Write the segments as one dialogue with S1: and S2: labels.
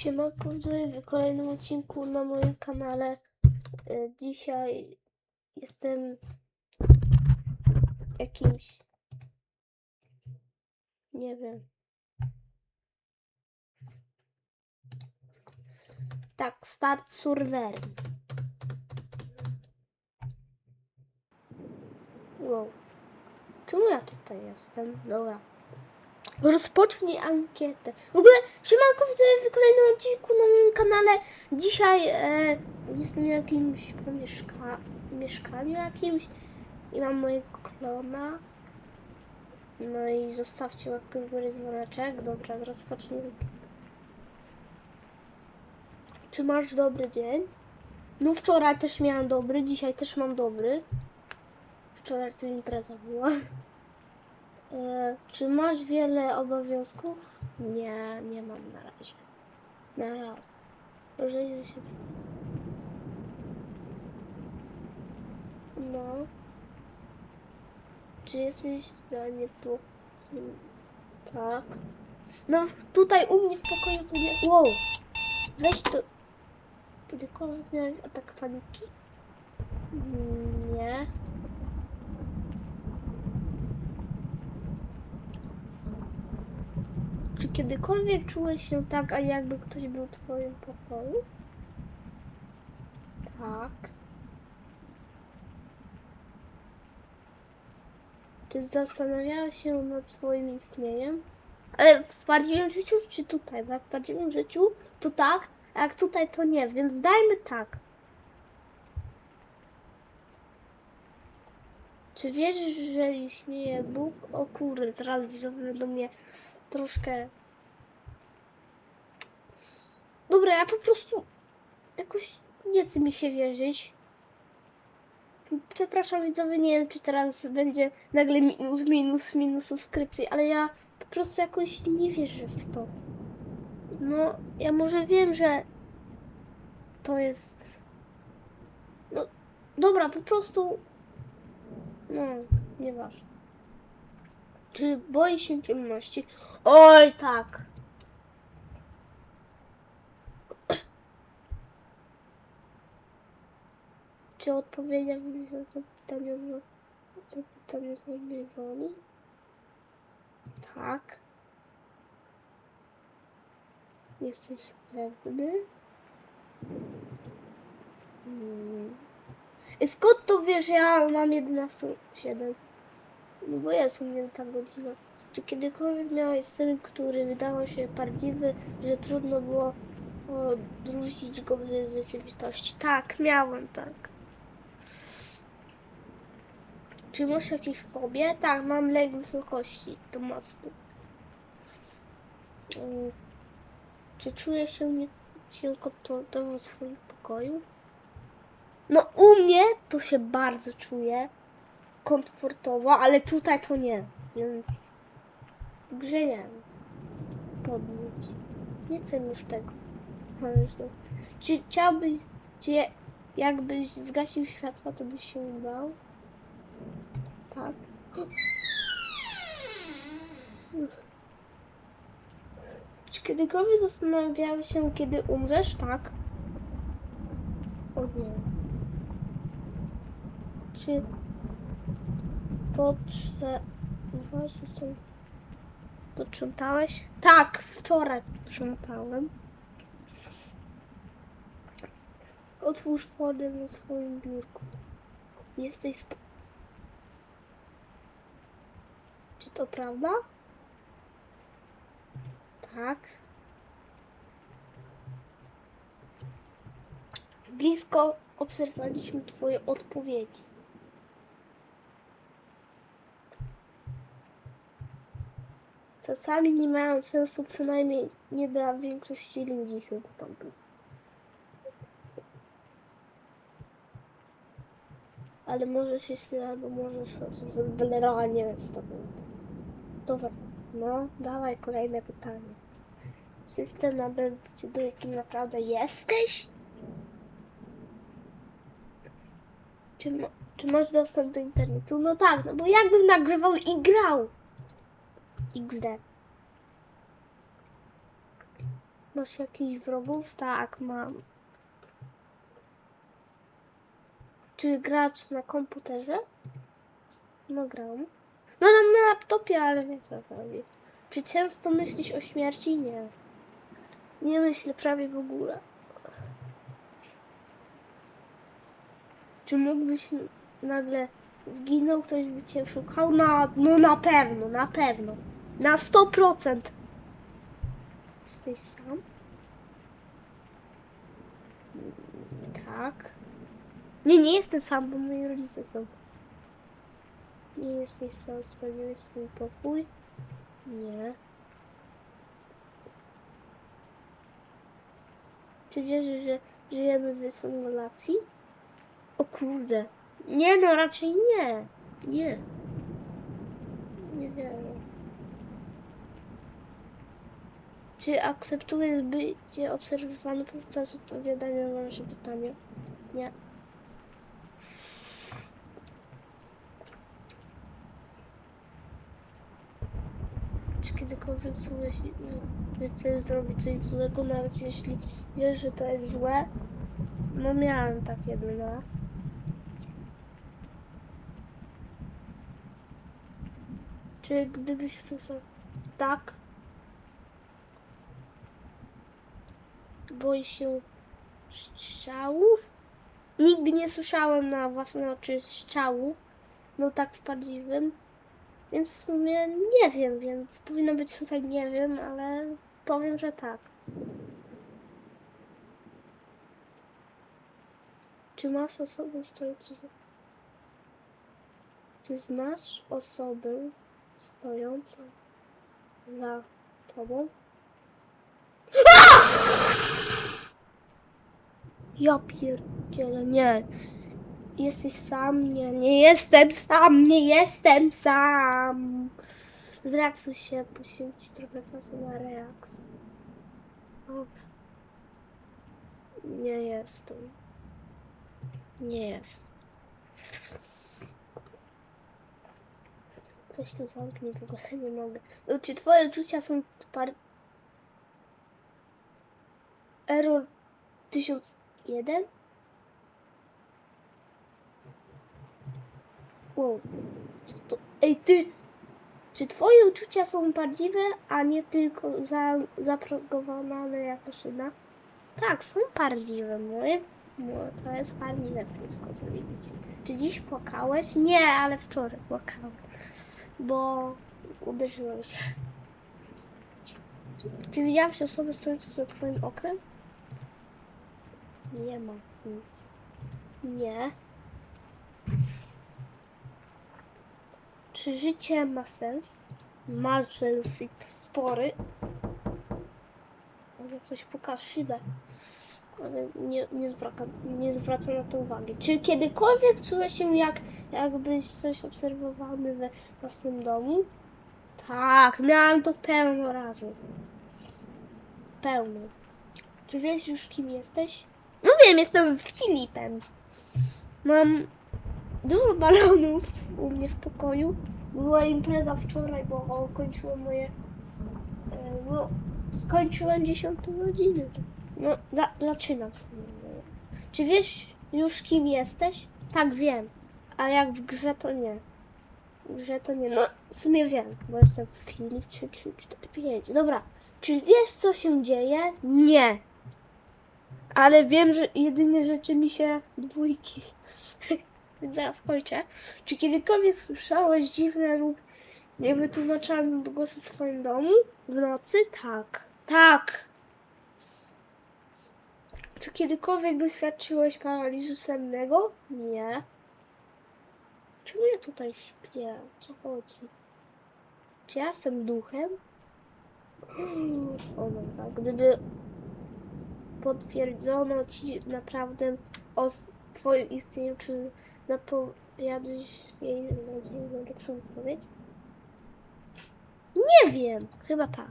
S1: Siemanko, w kolejnym odcinku na moim kanale. E, Dzisiaj jestem jakimś, nie wiem. Tak, start serwerem. Wow. Czemu ja tutaj jestem? Dobra. Rozpocznij ankietę. W ogóle, siemanko, widzowie w kolejnym odcinku na moim kanale. Dzisiaj e, jestem w jakimś pomieszka mieszkaniu jakimś i mam mojego klona. No i zostawcie łapkę w górę dzwoneczek. Dobra, rozpocznij ankietę. Czy masz dobry dzień? No wczoraj też miałam dobry, dzisiaj też mam dobry. Wczoraj to impreza była. E, czy masz wiele obowiązków? Nie, nie mam na razie. Na razie. Rozejrzę się. No. Czy jesteś zdanie tu? Tak. No tutaj u mnie w pokoju to nie... Wow! Weź to... Kiedykolwiek miałeś atak paniki? Nie. Kiedykolwiek czułeś się tak, a jakby ktoś był w twoim pokoju? Tak. Czy zastanawiałeś się nad swoim istnieniem? Ale w prawdziwym życiu, czy tutaj? Bo jak w prawdziwym życiu, to tak, a jak tutaj, to nie, więc dajmy tak. Czy wierzysz, że istnieje Bóg? O kurde, teraz widzowie będą mnie troszkę. Dobra, ja po prostu jakoś nie chce mi się wierzyć. Przepraszam widzowie, nie wiem czy teraz będzie nagle minus, minus, minus subskrypcji, ale ja po prostu jakoś nie wierzę w to. No, ja może wiem, że to jest. No, dobra, po prostu. No, nieważne. Czy boi się ciemności? Oj, tak. Czy odpowiedziałbym na to pytanie z, pytanie woli? Tak. Jesteś pewny? Hmm. Skąd to wiesz, ja mam 11.07? No bo jest u mnie ta godzina. Czy kiedykolwiek miałeś sen, który wydawał się prawdziwy, że trudno było odróżnić go z rzeczywistości? Tak, miałem tak. Czy masz jakieś fobie? Tak, mam lęk wysokości. To mocno. Mm. Czy czujesz się nie się komfortowo w swoim pokoju? No u mnie to się bardzo czuję komfortowo, ale tutaj to nie, więc w grze nie. Podnieść. Nie chcę już tego. To. Czy chciałbyś, czy jakbyś zgasił światła, to byś się bał? Tak. Czy kiedykolwiek zastanawiałeś się, kiedy umrzesz? Tak. O nie. Czy potrzebowałeś się Doczytałeś? Tak, wczoraj sprzątałem. Otwórz wodę na swoim biurku. Jesteś sp... Czy to prawda? Tak. Blisko obserwowaliśmy Twoje odpowiedzi. Czasami nie mają sensu, przynajmniej nie dla większości ludzi chyba tam. Ale może się źle, albo może się Blera, nie wiem co to było. Dobra, no dawaj kolejne pytanie. System nadal decyduje, kim naprawdę jesteś? Czy, ma, czy masz dostęp do internetu? No tak, no bo jakbym nagrywał i grał. XD. Masz jakichś wrogów? Tak, mam. Czy grać na komputerze? No gram. No na, na laptopie, ale wie co chodzi. Czy często myślisz o śmierci? Nie. Nie myślę prawie w ogóle. Czy mógłbyś nagle zginął, ktoś by cię szukał? Na, no na pewno, na pewno. Na 100%. Jesteś sam? Tak. Nie, nie jestem sam, bo moi rodzice są. Nie jesteś sam, spełniłeś swój pokój? Nie. Czy wierzysz, że żyjemy w symulacji? O kurde. Nie no, raczej nie. Nie. Nie wierzę. Czy akceptujesz bycie obserwowany podczas odpowiadania na nasze pytania? Nie. Czy kiedykolwiek czułeś, że chcesz zrobić coś złego, nawet jeśli wiesz, że to jest złe? No miałem tak jeden raz. Czy gdybyś tak? Boisz się strzałów? Nigdy nie słyszałem na własne oczy strzałów. No tak w prawdziwym. Więc w sumie nie wiem, więc powinno być tutaj nie wiem, ale powiem, że tak. Czy masz osobę stojącą? Czy znasz osobę stojącą za tobą? Ja pierdzielę, nie. Jesteś sam? Nie, nie jestem sam, nie jestem sam. Zrelaksuj się, poświęć trochę czasu na relaks. O. Nie jestem. Nie jest. Weź to zamknij, w ogóle nie mogę. No, czy twoje uczucia są par... Error 1001? Wow. To? Ej, ty... Czy twoje uczucia są prawdziwe, a nie tylko za, zaprogramowane jako szyna? Tak, są prawdziwe. Moje, no, to jest prawdziwe wszystko, co widzicie. Czy dziś płakałeś? Nie, ale wczoraj płakałem. Bo uderzyłem się. Czy, czy widziałeś osobę stojącą za twoim oknem? Nie ma nic. Nie. Czy życie ma sens? Ma sens i to spory. Może coś puka szybę. Ale nie, nie, zwraca, nie zwraca na to uwagi. Czy kiedykolwiek czułeś się jak, jakbyś coś obserwowany we własnym domu? Tak, miałam to pełno razy. Pełno. Czy wiesz już kim jesteś? No wiem, jestem Filipem. Mam dużo balonów u mnie w pokoju. Była impreza wczoraj, bo kończyłem moje. e, No, skończyłem 10 godzinę. No, za, zaczynam sobie. Czy wiesz już kim jesteś? Tak wiem. A jak w grze to nie. W grze to nie. No, w sumie wiem, bo jestem Filip 3, 3, 4, 5. Dobra. Czy wiesz co się dzieje? Nie. Ale wiem, że jedynie rzeczy mi się dwójki. Zaraz kończę. Czy kiedykolwiek słyszałeś dziwne lub niewytłumaczalne odgłosy w swoim domu? W nocy? Tak. Tak. Czy kiedykolwiek doświadczyłeś paraliżu sennego? Nie. Czemu ja tutaj śpię? Co chodzi? Czy ja jestem duchem? O God. Gdyby potwierdzono ci naprawdę o twoim istnieniu, czy zapowiadasz jej nadzieję na lepszą odpowiedź? Nie wiem. Chyba tak.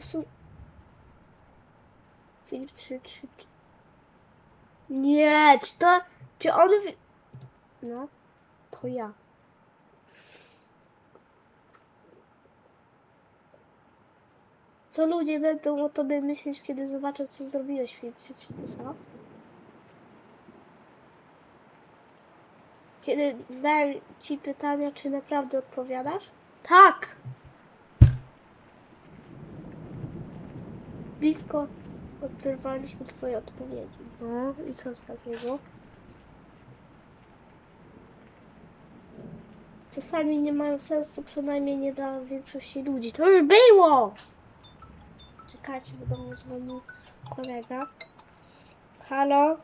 S1: Są... Filip 3, 3, 3. Nie, czy to... Czy on... No, to ja. Co ludzie będą o tobie myśleć, kiedy zobaczą, co zrobiłeś w co? Kiedy zadałem ci pytania, czy naprawdę odpowiadasz? Tak! Blisko oderwaliśmy twoje odpowiedzi. No i co z takiego? Czasami nie mają sensu, przynajmniej nie dla większości ludzi. To już było! Czekajcie, bo do mnie dzwonił kolega. Halo?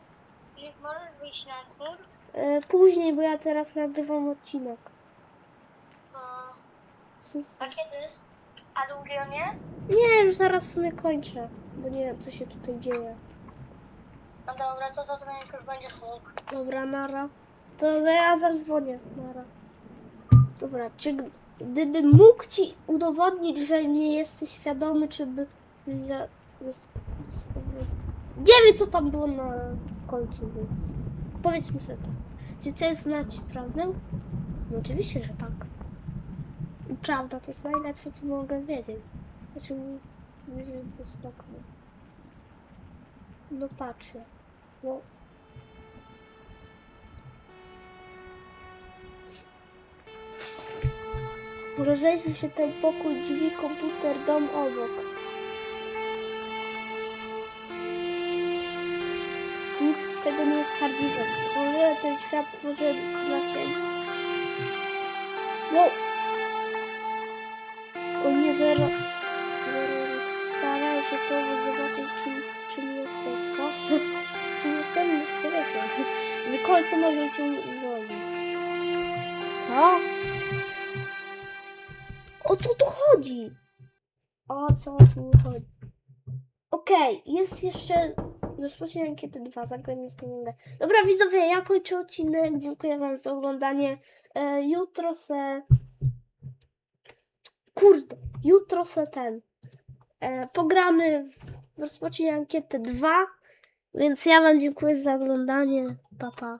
S2: Możesz wyjść na twór?
S1: E, później, bo ja teraz nagrywam odcinek.
S2: No. A kiedy? A długi on jest?
S1: Nie, już zaraz w sumie kończę, bo nie wiem, co się tutaj dzieje.
S2: No dobra, to zadzwonię, jak już będziesz mógł.
S1: Dobra, nara. To ja zadzwonię, nara. Dobra, czy g- gdybym mógł ci udowodnić, że nie jesteś świadomy, czy by Nie wiem, co tam było na końcu, więc powiedzmy sobie tak. Czy chcesz znać prawdę? No oczywiście, że tak. Prawda to jest najlepsze, co mogę wiedzieć. Znaczy, nie, nie, nie, jest tak. No, patrzę. No, Rozejrzy się ten pokój, drzwi, komputer, dom obok. Tego nie jest prawdziwe. Może ten świat stworzy dla ciebie. Wow! O nie, zero. Staraj się to zobaczyć, czym, czym jesteś, co? czym jestem człowiekiem. W końcu mogę cię uwolnić. Co? O co tu chodzi? O co tu chodzi? Okej, jest jeszcze rozpoczynam ankiety 2, zagranie z mogę. Dobra widzowie, ja kończę odcinek. Dziękuję wam za oglądanie. E, jutro se... Kurde, jutro se ten... E, pogramy w rozpoczynanie ankiety 2. Więc ja wam dziękuję za oglądanie. Pa, pa.